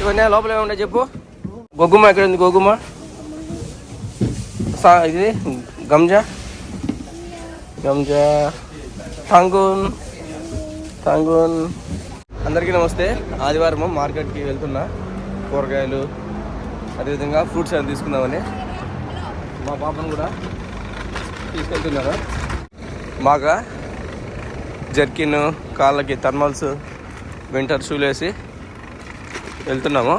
ఇవన్నీ లోపల ఏముండే చెప్పు. గొగ్గుమ ఎక్కడ ఉంది గొగ్గుమ సా ఇది గంజా. గంజా. టాంగూన్ టాంగూన్ అందరికీ నమస్తే. ఆదివారం మార్కెట్కి వెళ్తున్నా. కూరగాయలు అదేవిధంగా ఫ్రూట్స్ అవి తీసుకుందామని. మా పాపను కూడా తీసుకెళ్తున్నారు బాగా జర్కిన్ కాళ్ళకి థర్మల్స్ వింటర్ షూలు వేసి వెళ్తున్నాము.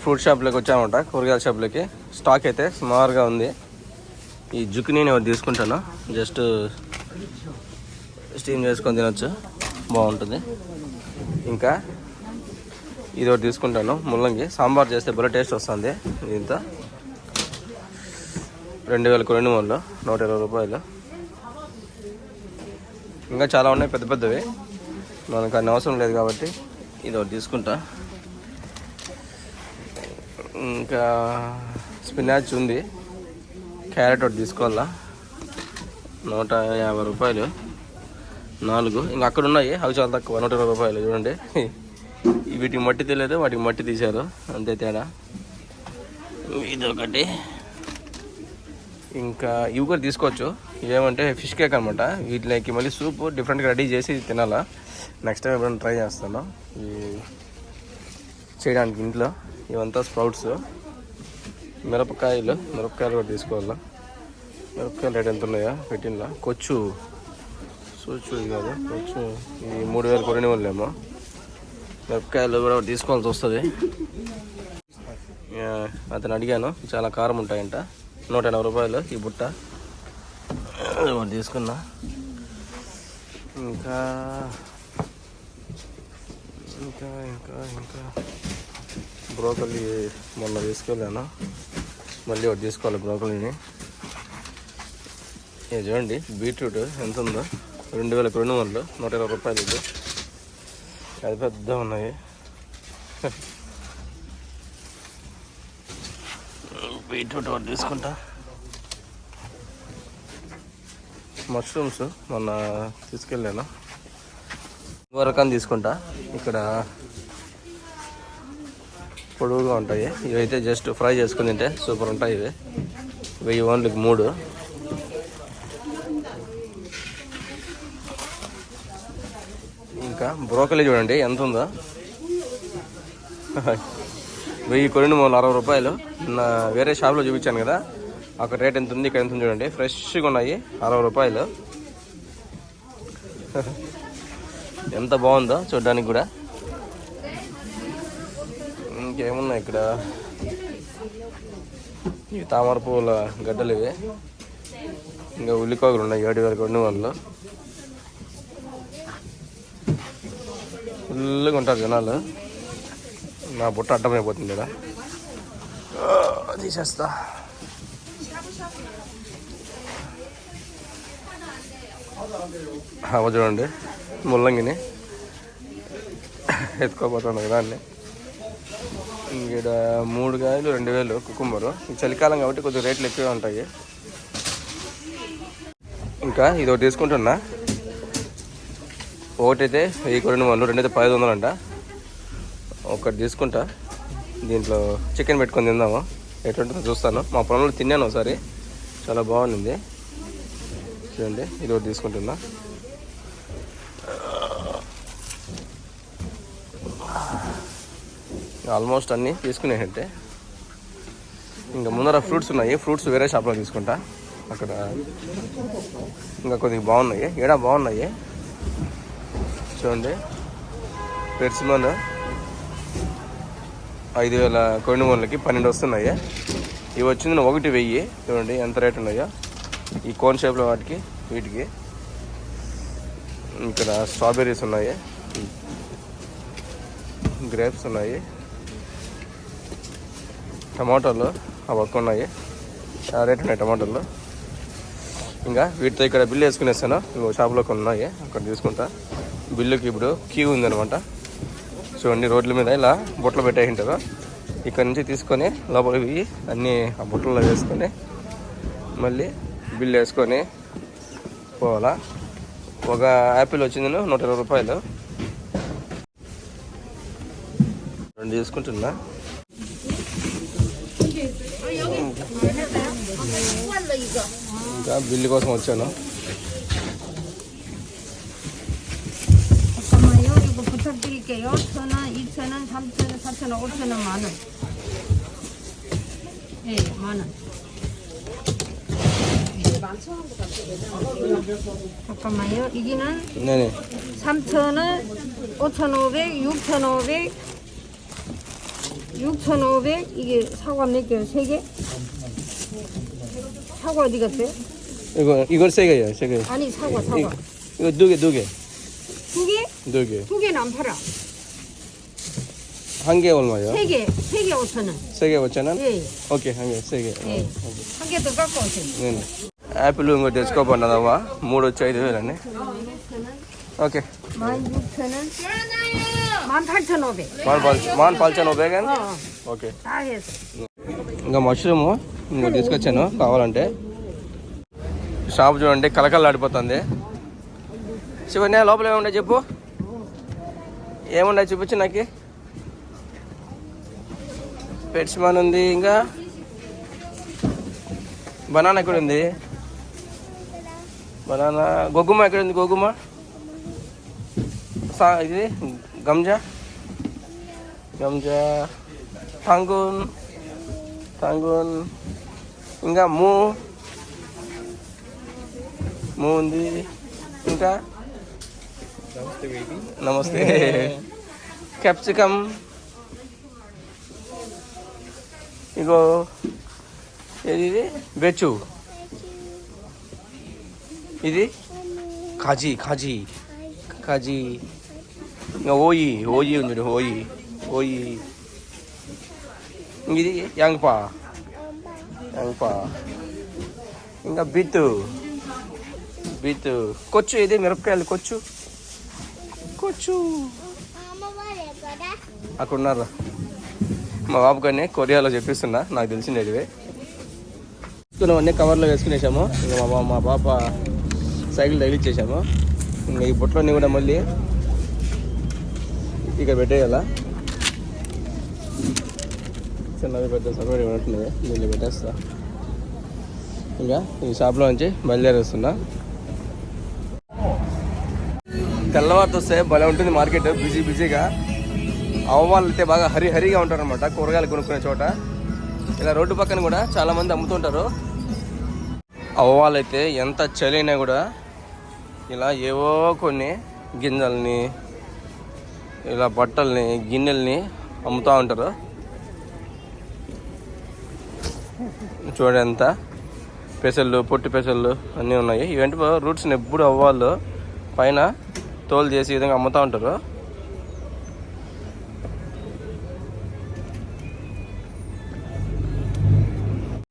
ఫ్రూట్ షాప్లోకి వచ్చామంట కూరగాయల షాప్లోకి స్టాక్ అయితే సుమారుగా ఉంది. ఈ జుక్ని నేను తీసుకుంటాను. జస్ట్ స్టీమ్ చేసుకొని తినొచ్చు. బాగుంటుంది. ఇంకా ఇది ఒకటి తీసుకుంటాను. ముల్లంగి. సాంబార్ చేస్తే భలే టేస్ట్ వస్తుంది దీంతో. రెండు వేల రెండు మూడులో నూట ఇరవై రూపాయలు. ఇంకా చాలా ఉన్నాయి పెద్ద పెద్దవి. మనకు అన్ని అవసరం లేదు కాబట్టి ఇది ఒకటి తీసుకుంటా. ఇంకా స్పినాచ్ ఉంది. క్యారెట్ ఒకటి తీసుకోవాలా? నూట యాభై రూపాయలు. నాలుగు. ఇంకా అక్కడ ఉన్నాయి. అవి చాలా తక్కువ. నూట ఇరవై రూపాయలు. చూడండి. వీటికి మట్టి తెలియదు. వాటికి మట్టి తీశారు. అంతే తేడా. ఇది ఒకటి. ఇంకా ఇవి కూడా తీసుకోవచ్చు. ఇవేమంటే ఫిష్ కేక్ అనమాట వీటిలోకి మళ్ళీ సూప్ డిఫరెంట్గా రెడీ చేసి తినాలా. నెక్స్ట్ టైం ఎప్పుడైనా ట్రై చేస్తాను? ఈ చేయడానికి ఇంట్లో ఇవంతా స్ప్రౌట్స్ మిరపకాయలు మిరపకాయలు కూడా తీసుకోవాలా? మిరపకాయలు రేట్ ఎంత ఉన్నాయా? పెట్టినలా కొచ్చు. సూచు ఇది కాదు కొచ్చు. ఈ మూడు వేలు కొన్ని వాళ్ళేమో మిరపకాయలు కూడా తీసుకోవాల్సి వస్తుంది. అతను అడిగాను చాలా కారం ఉంటాయంట. నూట ఎనభై రూపాయలు ఈ బుట్ట. తీసుకున్నా. ఇంకా ఇంకా ఇంకా ఇంకా. బ్రోకలీ మొన్న తీసుకెళ్ళాను? మళ్ళీ ఒకటి తీసుకోవాలి బ్రోకలీని ఇది చూడండి బీట్రూట్ ఎంత ఉందో? రెండు వేల రెండు వందలు నూట ఇరవై రూపాయలు ఇది. అది పెద్ద ఉన్నాయి. బీట్రూట్ ఒకటి తీసుకుంటా. మష్రూమ్స్ మొన్న తీసుకెళ్ళాను? రకం తీసుకుంటా. ఇక్కడ పొడవుగా ఉంటాయి. ఇవైతే జస్ట్ ఫ్రై చేసుకుని తింటే సూపర్ ఉంటాయి ఇవి. వెయ్యి ఓన్లీకి మూడు. ఇంకా బ్రోకలీ చూడండి ఎంత ఉందో. వెయ్యి కొన్ని మూడు అరవై రూపాయలు. నా వేరే షాప్లో చూపించాను కదా అక్కడ రేట్ ఎంత ఉంది ఇక్కడ ఎంత ఉంది చూడండి. ఫ్రెష్గా ఉన్నాయి అరవై రూపాయలు. ఎంత బాగుందో చూడడానికి కూడా. ఇంకేమున్నాయి ఇక్కడ? ఇవి తామర పువ్వుల గడ్డలు ఇవి. ఇంకా ఉల్లికాకులు ఉన్నాయి ఏడు వేల రెండు వాళ్ళు ఫుల్గా ఉంటారు జనాలు. నా బుట్ట అడ్డమైపోతుంది ఇక్కడ. తీసేస్తా. చూడండి ముల్లంగిని. ఎత్తుకోపోతుంది కదా అన్నీ ఇక్కడ మూడు కాయలు రెండు వేలు కుకుంబరు. చలికాలం కాబట్టి కొద్దిగా రేట్లు ఎక్కువే ఉంటాయి. ఇంకా ఇది ఒకటి తీసుకుంటున్నా. ఒకటైతే వెయ్యి రెండు వందలు రెండైతే పదిహేను వందలు అంట ఒకటి తీసుకుంటా. దీంట్లో చికెన్ పెట్టుకొని తిందాము. ఎటువంటి చూస్తాను. మా పొలంలో తిన్నాను ఒకసారి. చాలా బాగుంది చూడండి ఇది ఒకటి తీసుకుంటున్నా. ఆల్మోస్ట్ అన్నీ తీసుకునేటంటే ఇంకా ముందర ఫ్రూట్స్ ఉన్నాయి ఫ్రూట్స్ వేరే షాప్లో తీసుకుంటా. అక్కడ ఇంకా కొద్దిగా బాగున్నాయి ఏడా బాగున్నాయి. చూడండి పెర్సిమన్ ఐదు వేల కొన్ని మూలకి పన్నెండు వస్తున్నాయి. ఇవి వచ్చింది ఒకటి వెయ్యి చూడండి ఎంత రేట్ ఉన్నాయో. ఈ కోన్ షేప్లో వాటికి వీటికి. ఇక్కడ స్ట్రాబెర్రీస్ ఉన్నాయి. గ్రేప్స్ ఉన్నాయి. టమాటోలు ఆ పక్క ఉన్నాయి. ఆ రేట్ ఉన్నాయి టమాటోలు. ఇంకా వీటితో ఇక్కడ బిల్లు వేసుకునేస్తాను ఇంకో షాప్లో కొన్ని ఉన్నాయి. అక్కడ తీసుకుంటా. బిల్లుకి ఇప్పుడు క్యూ ఉందనమాట చూడండి రోడ్ల మీద ఇలా బుట్టలు పెట్టేసి ఉంటారు. ఇక్కడ నుంచి తీసుకొని లోపలికి పోయి అన్నీ ఆ బుట్టల్లో వేసుకొని మళ్ళీ బిల్లు వేసుకొని పోవాలా ఒక యాపిల్ వచ్చింది నూట ఇరవై రూపాయలు రెండు తీసుకుంటున్నా ఇంకా బిల్లు కోసం వచ్చాను 잠깐만요. 이거 부탁드릴게요. 천 원, 이천 원, 삼천 원, 사천 원, 오천 원, 만 원. 예, 만 원. 잠깐만요. 이기는 네네. 3,000원, 5,500, 6,500, 6,500. 이게 사과 몇 개요? 세 개? 사과 어디 갔어요? 이거 이걸 세 개요, 세 개. 아니 사과, 사과. 이거 두 개, 두 개. 두 개? 두 개. 두 개는 안 팔아. 한 개 얼마요? 세 개, 세 개 5천 원. 세 개 5천 원? 예. 오케이, 한 개, 세 개. 예. 어, 한 개 더 갖고 오세요. 네네. యాపిల్ ఇంకో ఇంకోటి తెచ్చుకోబడినదమ్మా మూడు వచ్చి ఐదు వేలు అండి ఓకే. మాన్ పాల్చన్ ఓబే కానీ? ఓకే. ఇంకా మష్రూమ్ ఇంకోటి తీసుకొచ్చాను కావాలంటే. షాప్ చూడండి కలకలాడిపోతుంది శివన్య లోపల ఏమున్నాయి చెప్పు? ఏమున్నాయి చూపించు నాకు? పెట్స్మాన్ ఉంది ఇంకా? బనానా కూడా ఉంది. బనానా గొగ్గుమ ఎక్కడ ఉంది గొగ్గుమ సా ఇది గంజా. గంజా టాంగూన్ టాంగూన్ ఇంకా మూ. మూ ఉంది. ఇంకా? నమస్తే. క్యాప్సికమ్ ఇగో ఏది బెచ్చు ఇది? కాజీ కాజీ కాజీ ఇంకా ఓయి ఓయి ఉంది ఓయి. ఓయి. ఇది యాంగ్పా యాంగ్పా ఇంకా బిత్తు బిత్తు కొచ్చు ఇది మిరపకాయలు కొచ్చు. కొచ్చు. అక్కడ ఉన్నారా మా బాబు కానీ కొరియాలో చెప్పిస్తున్నా నాకు తెలిసిండేటివి అన్నీ కవర్లో వేసుకునేసాము. ఇంకా మా బాబు మా పాప సైకిల్ తగిలిచ్చేసాము. ఇంకా ఈ బుట్టలన్నీ కూడా మళ్ళీ ఇక్కడ పెట్టేయాల? చిన్నది పెద్ద సపరేట్ ఉన్నట్టున్నది దీన్ని పెట్టేస్తా. ఇంకా ఈ షాప్లో నుంచి బయలుదేరేస్తున్నా. తెల్లవారితో వస్తే భలే ఉంటుంది మార్కెట్ బిజీ బిజీగా. అవవాళ్ళు అయితే బాగా హరి హరిగా ఉంటారనమాట కూరగాయలు కొనుక్కునే చోట. ఇలా రోడ్డు పక్కన కూడా చాలా మంది అమ్ముతుంటారు అవ్వాలైతే ఎంత చలి అయినా కూడా ఇలా ఏవో కొన్ని గింజల్ని ఇలా బట్టల్ని గిన్నెల్ని అమ్ముతూ ఉంటారు. చూడండి ఎంత పెసళ్ళు పొట్టి పెసళ్ళు అన్నీ ఉన్నాయి. ఇవంటి రూట్స్ని ఎప్పుడు అవ్వాలో పైన తోలు చేసి ఈ విధంగా అమ్ముతూ ఉంటారు.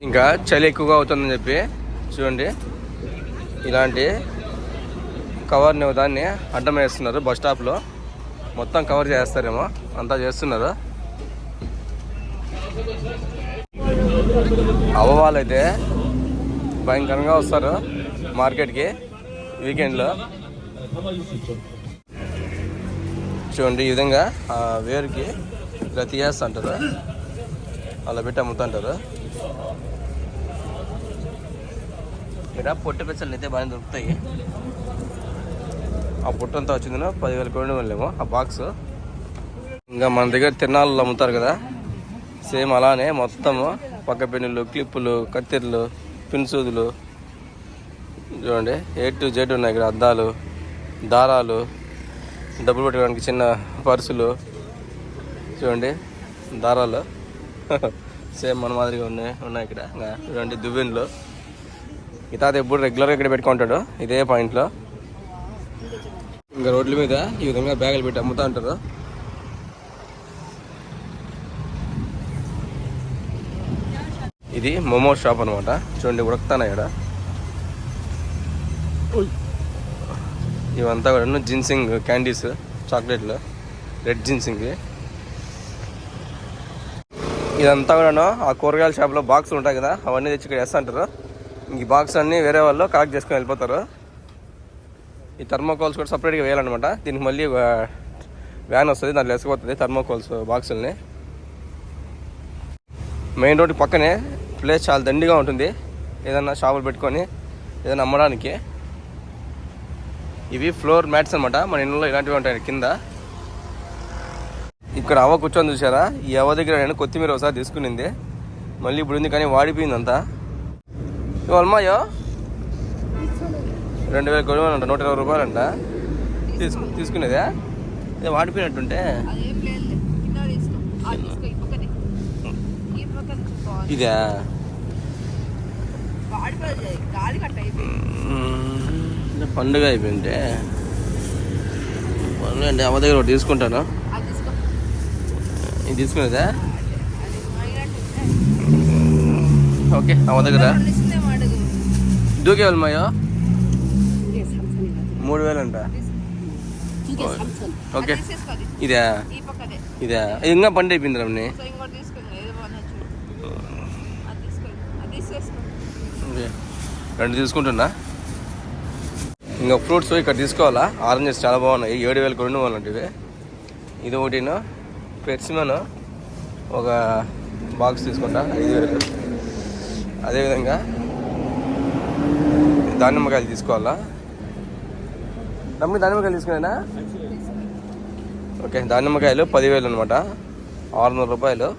ఇంకా చలి ఎక్కువగా అవుతుందని చెప్పి చూడండి. ఇలాంటి కవర్ని దాన్ని అడ్డం వేస్తున్నారు బస్ స్టాప్లో మొత్తం కవర్ చేస్తారేమో అంతా చేస్తున్నారు. అవ్వవాళ్ళైతే భయంకరంగా వస్తారు మార్కెట్కి వీకెండ్లో చూడండి ఈ విధంగా ఆ వేరుకి ఇలా తీయేస్తుంటారు అలా పెట్టి అమ్ముతుంటారు ఇక్కడ పొట్టి పెచ్చలు అయితే బాగా దొరుకుతాయి. ఆ పుట్టంతా వచ్చిందిన? పదివేల కోడి వెళ్ళేమో ఆ బాక్స్ ఇంకా మన దగ్గర తిరణాలలో అమ్ముతారు కదా? సేమ్ అలానే మొత్తము. పక్క పెన్నులు క్లిప్పులు కత్తెరలు పిన్సూదులు చూడండి ఏ టు జెడ్ ఉన్నాయి ఇక్కడ అద్దాలు దారాలు డబ్బులు పెట్టుకోవడానికి చిన్న పర్సులు. చూడండి దారాలు. సేమ్ మన మాదిరిగా ఉన్నాయి ఉన్నాయి ఇక్కడ. ఇంకా చూడండి దువ్వెన్లు. ఈ తాత ఎప్పుడు రెగ్యులర్గా ఇక్కడ పెట్టుకుంటాడు ఇదే పాయింట్లో ఇంకా రోడ్ల మీద ఈ విధంగా బ్యాగులు పెట్టి అమ్ముతా ఉంటారు. ఇది మోమో షాప్ అనమాట చూడండి ఉడకుతాను ఇక్కడ. ఇవంతా కూడా జిన్సింగ్ క్యాండీస్ చాక్లెట్లు రెడ్ జిన్సింగ్. ఇదంతా కూడా ఆ కూరగాయల షాప్లో బాక్స్ ఉంటాయి కదా అవన్నీ తెచ్చి ఇక్కడ వేస్తా అంటారు ఈ బాక్స్ అన్నీ వేరే వాళ్ళు కలెక్ట్ చేసుకొని వెళ్ళిపోతారు. ఈ థర్మోకాల్స్ కూడా సపరేట్గా వేయాలన్నమాట. దీనికి మళ్ళీ వ్యాన్ వస్తుంది దాంట్లో వేసుకుపోతుంది థర్మోకాల్స్ బాక్సుల్ని. మెయిన్ రోడ్ పక్కనే ప్లేస్ చాలా దండిగా ఉంటుంది. ఏదన్నా షాపులు పెట్టుకొని ఏదైనా అమ్మడానికి. ఇవి ఫ్లోర్ మ్యాట్స్ అనమాట మన ఇంట్లో ఇలాంటివి ఉంటాయి కింద. ఇక్కడ అవ్వ కూర్చొని చూసారా ఈ అవ దగ్గర నేను కొత్తిమీర ఒకసారి తీసుకునింది. మళ్ళీ ఇప్పుడు ఉంది కానీ వాడిపోయింది అంతా అల్మాయో. రెండు వేల కొనుగోలు అంట నూట ఇరవై రూపాయలు అంట తీసుకు తీసుకునేదే ఇది? వాడిపోయినట్టుంటే ఇదే. పండుగ అయిపోయింటే పండుగ అంటే అమ్మ దగ్గర ఒకటి తీసుకుంటాను? ఇది తీసుకునేదా? ఓకే అమ్మ దగ్గర. ఇస్తుందే మూడు వేలు అంట ఓకే. ఇదే? ఇదే? ఇంకా పండు అయిపోయింది రమ్ని. రెండు తీసుకుంటున్నా. ఇంకా ఫ్రూట్స్ ఇక్కడ తీసుకోవాలా? ఆరెంజెస్ చాలా బాగున్నాయి. ఏడు వేలకు రెండు బాగుంటాయి ఇది ఒకటిను. పెర్సిమన్ ఒక బాక్స్ తీసుకుంటా. ఐదు వేలు. అదేవిధంగా దానిమ్మకాయలు తీసుకోవాలా? నమ్మి దానిమ్మకాయలు తీసుకునేనా? ఓకే దానిమ్మకాయలు పదివేలు అనమాట ఆరు వందల రూపాయలు.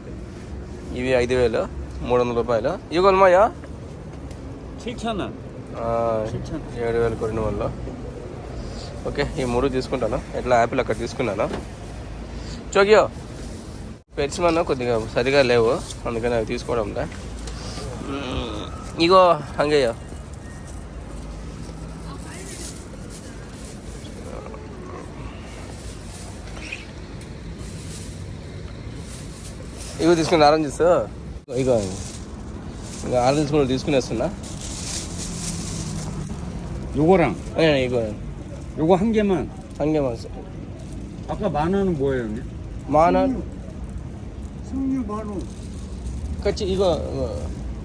ఇవి ఐదు వేలు మూడు వందల రూపాయలు. ఇవి కొలమాయా 7,000원. ఆ, ఏడు వేలు కొరిన వాళ్ళు ఓకే ఈ మూడు తీసుకుంటాను. ఎట్లా యాపిల్ అక్కడ తీసుకున్నాను. చోకియో పెట్స్మన్ కొద్దిగా సరిగా లేవు. అందుకని అవి తీసుకోవడం. ఇగో హంగయ్య ఇగో తీసుకుని ఆరెంజెస్ ఇగో ఇంకా ఆరెంజెస్ కూడా తీసుకునేస్తున్నా 요거랑 네, 이거 요거 한 개만. 한 개만 써. 아까 만 원은 뭐예요, 형님? 만 원? 승류 만 원. 그치 이거 이거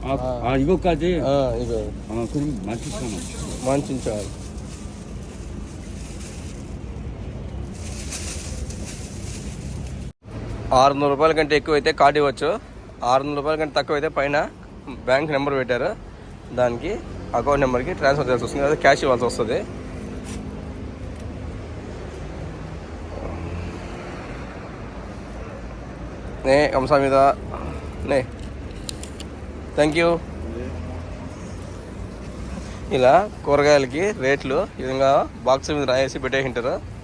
아, 아. 아, 이거까지? 어 이거 아, 그럼 만 칠천 원. 만 진 ఆరు వందల రూపాయల కంటే ఎక్కువ అయితే కార్డు ఇవ్వచ్చు. ఆరు వందల రూపాయల కంటే తక్కువ అయితే పైన బ్యాంక్ నెంబర్ పెట్టారు. దానికి అకౌంట్ నెంబర్కి ట్రాన్స్ఫర్ చేయాల్సి వస్తుంది. అదే క్యాష్ ఇవ్వాల్సి వస్తుంది. నే కంసామీద నే. Thank you. ఇలా కూరగాయలకి రేట్లు ఈ విధంగా బాక్స్ మీద రాయేసి పెట్టేసింటారు.